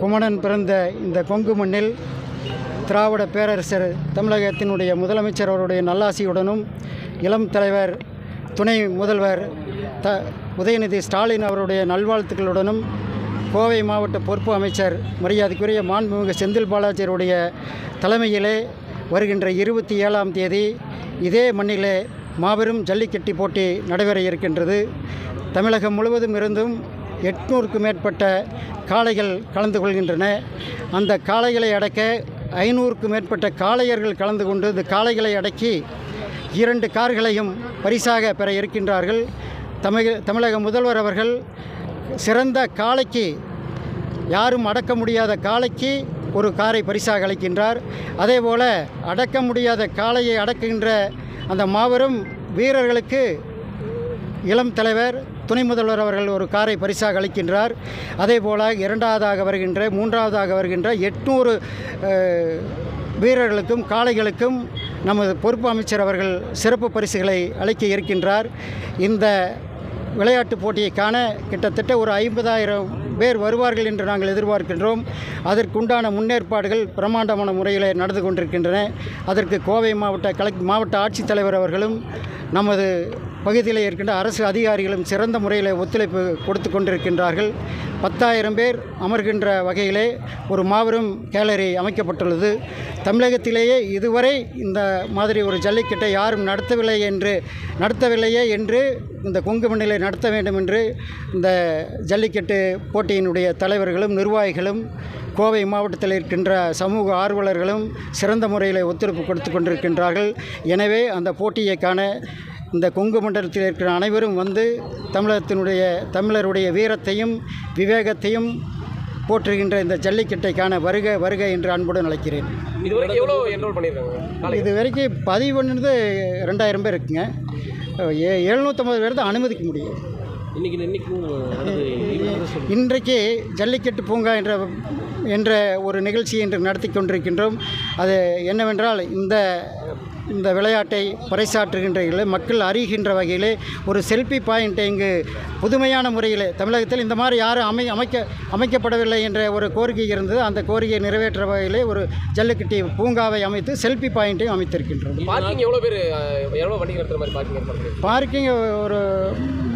குமணன் பிறந்த இந்த கொங்கு மண்ணில் திராவிட பேரரசர் தமிழகத்தினுடைய முதலமைச்சர் அவருடைய நல்லாசியுடனும் இளம் தலைவர் துணை முதல்வர் த உதயநிதி ஸ்டாலின் அவருடைய நல்வாழ்த்துக்களுடனும் கோவை மாவட்ட பொறுப்பு அமைச்சர் மரியாதைக்குரிய மாண்புமிகு செந்தில் பாலாஜியருடைய தலைமையிலே வருகின்ற இருபத்தி ஏழாம் தேதி இதே மண்ணிலே மாபெரும் ஜல்லிக்கட்டி போட்டி நடைபெற இருக்கின்றது. தமிழகம் முழுவதும் இருந்தும் எட்நூறுக்கும் மேற்பட்ட காளைகள் கலந்து கொள்கின்றன. அந்த காளைகளை அடக்க ஐநூறுக்கும் மேற்பட்ட காளையர்கள் கலந்து கொண்டு இந்த காளைகளை அடக்கி இரண்டு கார்களையும் பரிசாக பெற இருக்கின்றார்கள். தமிழக தமிழக முதல்வர் அவர்கள் சிறந்த காளைக்கு யாரும் அடக்க முடியாத காளைக்கு ஒரு காரை பரிசாக அளிக்கின்றார். அதே போல அடக்க முடியாத காளையை அடக்குகின்ற அந்த மாபெரும் வீரர்களுக்கு இளம் தலைவர் துணை முதல்வர் அவர்கள் ஒரு காரை பரிசாக அளிக்கின்றார். அதே போல் இரண்டாவதாக வருகின்ற மூன்றாவதாக வருகின்ற எட்நூறு வீரர்களுக்கும் காளைகளுக்கும் நமது பொறுப்பு அமைச்சர் அவர்கள் சிறப்பு பரிசுகளை அளிக்க இருக்கின்றார். இந்த விளையாட்டுப் போட்டியை காண கிட்டத்தட்ட ஒரு ஐம்பதாயிரம் பேர் வருவார்கள் என்று நாங்கள் எதிர்பார்க்கின்றோம். அதற்குண்டான முன்னேற்பாடுகள் பிரம்மாண்டமான முறையில் நடந்து கொண்டிருக்கின்றன. அதற்கு கோவை மாவட்ட கலெக்ட் மாவட்ட ஆட்சித்தலைவர் அவர்களும் நமது பகுதியில் இருக்கின்ற அரசு அதிகாரிகளும் சிறந்த முறையில் ஒத்துழைப்பு கொடுத்து கொண்டிருக்கின்றார்கள். பத்தாயிரம் பேர் அமர்கின்ற வகையிலே ஒரு மாபெரும் கேலரி அமைக்கப்பட்டுள்ளது. தமிழகத்திலேயே இதுவரை இந்த மாதிரி ஒரு ஜல்லிக்கட்டை யாரும் நடத்தவில்லை என்று நடத்தவில்லையே என்று இந்த கொங்கு மண்ணிலை நடத்த வேண்டும் என்று இந்த ஜல்லிக்கட்டு போட்டியினுடைய தலைவர்களும் நிர்வாகிகளும் கோவை மாவட்டத்தில் இருக்கின்ற சமூக ஆர்வலர்களும் சிறந்த முறையில் ஒத்துழைப்பு கொடுத்து கொண்டிருக்கின்றார்கள். எனவே அந்த போட்டியை காண இந்த கொங்கு மண்டலத்தில் இருக்கிற அனைவரும் வந்து தமிழகத்தினுடைய தமிழருடைய வீரத்தையும் விவேகத்தையும் போற்றுகின்ற இந்த ஜல்லிக்கட்டை காண வருக வருக என்று அன்புடன் அழைக்கிறேன். இது வரைக்கும் எவ்வளோ என்ரோல் பண்ணியிருக்காங்க? காலை இது வரைக்கும் பதிவு பண்ணது ரெண்டாயிரம் பேர் இருக்குங்க. ஏ எழுநூற்றம்பது பேர் தான் அனுமதிக்க முடியும். இன்றைக்கு ஜல்லிக்கட்டு பூங்கா என்ற என்ற ஒரு நிகழ்ச்சி இன்று நடத்தி கொண்டிருக்கின்றோம். அது என்னவென்றால் இந்த இந்த விளையாட்டை பறைசாற்றுகின்ற மக்கள் அறிகின்ற வகையிலே ஒரு செல்ஃபி பாயிண்ட்டை இங்கு புதுமையான முறையில் தமிழகத்தில் இந்த மாதிரி யாரும் அமை அமைக்க அமைக்கப்படவில்லை என்ற ஒரு கோரிக்கை இருந்தது. அந்த கோரிக்கையை நிறைவேற்ற வகையிலே ஒரு ஜல்லிக்கட்டு பூங்காவை அமைத்து செல்ஃபி பாயிண்ட்டையும் அமைத்திருக்கின்றோம். பார்க்கிங் எவ்வளோ பேர் எவ்வளோ வண்டி நிறுத்துற மாதிரி பார்க்கிங் பார்க்கிங் ஒரு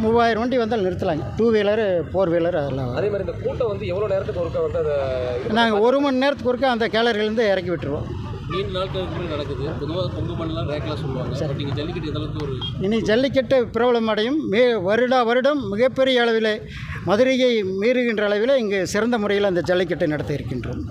மூவாயிரம் வண்டி வந்தால் நிறுத்தலாங்க. டூ வீலரு ஃபோர் வீலர் அதெல்லாம். அதே மாதிரி இந்த கூட்டம் வந்து எவ்வளோ நேரத்துக்கு ஒருக்கா வந்து அதை நாங்கள் ஒரு மணி நேரத்துக்கு ஒருக்கா அந்த கேலரியிலேருந்து இறக்கி விட்டுருவோம். நீண்ட நாட்களுக்கு முன்னாடி நடக்குது. பொதுவாக கொங்கு மண்ணெலாம் சொல்லுவாங்க. பட் நீங்கள் ஜல்லிக்கட்டு அளவுக்கு ஒரு இனி ஜல்லிக்கட்டு பிரபலம் அடையும். மே வருடா வருடம் மிகப்பெரிய அளவில் மதுரையை மீறுகின்ற அளவில் இங்கு சிறந்த முறையில் அந்த ஜல்லிக்கட்டை நடத்த இருக்கின்றோம்.